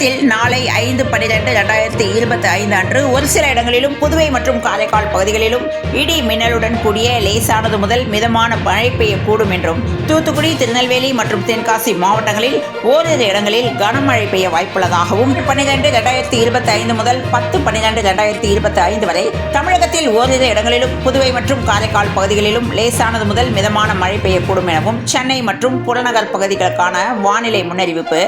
தமிழகத்தில் நாளை ஐந்து பன்னிரெண்டு ரெண்டாயிரத்தி இருபத்தி ஐந்து அன்று ஒரு சில இடங்களிலும் புதுவை மற்றும் காரைக்கால் பகுதிகளிலும் இடி மின்னலுடன் கூடிய லேசானது முதல் மிதமான மழை பெய்யக்கூடும் என்றும் தூத்துக்குடி திருநெல்வேலி மற்றும் தென்காசி மாவட்டங்களில் ஓரிரு இடங்களில் கனமழை பெய்ய வாய்ப்புள்ளதாகவும் பன்னிரெண்டு ரெண்டாயிரத்தி இருபத்தி ஐந்து முதல் பத்து பன்னிரெண்டு ரெண்டாயிரத்தி இருபத்தி ஐந்து வரை தமிழகத்தில் ஓரிரு இடங்களிலும் புதுவை மற்றும் காரைக்கால் பகுதிகளிலும் லேசானது முதல் மிதமான மழை பெய்யக்கூடும் எனவும் சென்னை மற்றும் புறநகர் பகுதிகளுக்கான வானிலை முன்னறிவிப்பு.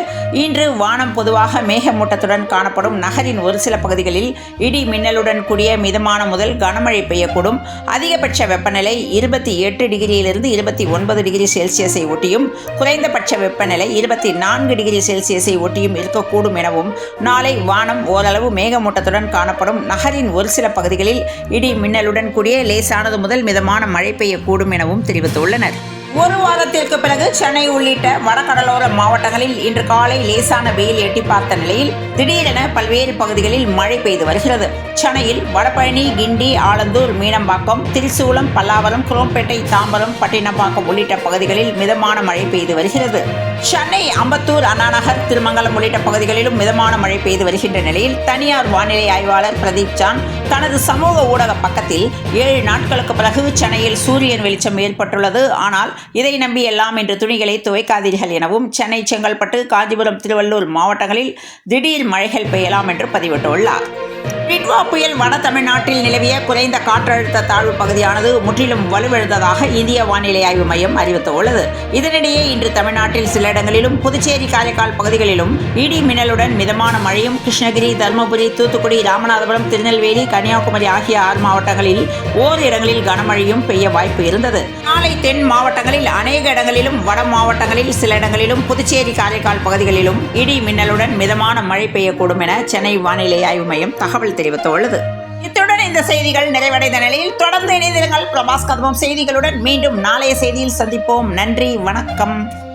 இன்று வானம் பொதுவாக மேகமூட்டத்துடன் காணப்படும் நகரின் ஒரு சில பகுதிகளில் இடி மின்னலுடன் கூடிய மிதமான முதல் கனமழை பெய்யக்கூடும். அதிகபட்ச வெப்பநிலை இருபத்தி எட்டு டிகிரியிலிருந்து இருபத்தி ஒன்பது டிகிரி செல்சியஸை ஒட்டியும் குறைந்தபட்ச வெப்பநிலை இருபத்தி நான்கு டிகிரி செல்சியஸை ஒட்டியும் இருக்கக்கூடும் எனவும் நாளை வானம் ஓரளவு மேகமூட்டத்துடன் காணப்படும் நகரின் ஒரு சில பகுதிகளில் இடி மின்னலுடன் கூடிய லேசானது முதல் மிதமான மழை பெய்யக்கூடும் எனவும் தெரிவித்துள்ளனர். ஒரு வாரத்திற்கு பிறகு சென்னை உள்ளிட்ட வடகடலோர மாவட்டங்களில் இன்று காலை லேசான வெயில் எட்டி பார்த்த நிலையில் திடீரென பல்வேறு பகுதிகளில் மழை பெய்து வருகிறது. சென்னையில் வடபழனி கிண்டி ஆலந்தூர் மீனம்பாக்கம் திரிசூலம் பல்லாவரம் குரோம்பேட்டை தாம்பரம் பட்டினப்பாக்கம் உள்ளிட்ட பகுதிகளில் மிதமான மழை பெய்து வருகிறது. சென்னை அம்பத்தூர் அண்ணாநகர் திருமங்கலம் உள்ளிட்ட பகுதிகளிலும் மிதமான மழை பெய்து வருகின்ற நிலையில் தனியார் வானிலை ஆய்வாளர் பிரதீப் சான் தனது சமூக ஊடக பக்கத்தில் ஏழு நாட்களுக்கு பிறகு சென்னையில் சூரியன் வெளிச்சம் ஏற்பட்டுள்ளது. ஆனால் இதை நம்பி எல்லாம் என்று துணிகளை துவைக்காதீர்கள் எனவும் சென்னை செங்கல்பட்டு காஞ்சிபுரம் திருவள்ளூர் மாவட்டங்களில் திடீர் மழைகள் பெய்யலாம் என்று பதிவிட்டுள்ளார். டிட்வா புயல் வட தமிழ்நாட்டில் நிலவிய குறைந்த காற்றழுத்த தாழ்வு பகுதியானது முற்றிலும் வலுவிழந்ததாக இந்திய வானிலை ஆய்வு மையம் அறிவித்துள்ளது. இதனிடையே இன்று தமிழ்நாட்டில் சில இடங்களிலும் புதுச்சேரி காரைக்கால் பகுதிகளிலும் இடி மின்னலுடன் மிதமான மழையும் கிருஷ்ணகிரி தருமபுரி தூத்துக்குடி ராமநாதபுரம் திருநெல்வேலி கன்னியாகுமரி ஆகிய ஆறு மாவட்டங்களில் ஓர் இடங்களில் கனமழையும் பெய்ய வாய்ப்பு இருந்தது. நாளை தென் மாவட்டங்களில் அநேக இடங்களிலும் வட மாவட்டங்களில் சில இடங்களிலும் புதுச்சேரி காரைக்கால் பகுதிகளிலும் இடி மின்னலுடன் மிதமான மழை பெய்யக்கூடும் என சென்னை வானிலை ஆய்வு மையம் தகவல் தெரிவித்துள்ளது. இத்துடன் இந்த செய்திகள் நிறைவடைந்த நிலையில் தொடர்ந்து இணைந்திருங்கள். பிரபாஸ் கதமும் செய்திகளுடன் மீண்டும் நாளைய செய்தியில் சந்திப்போம். நன்றி வணக்கம்.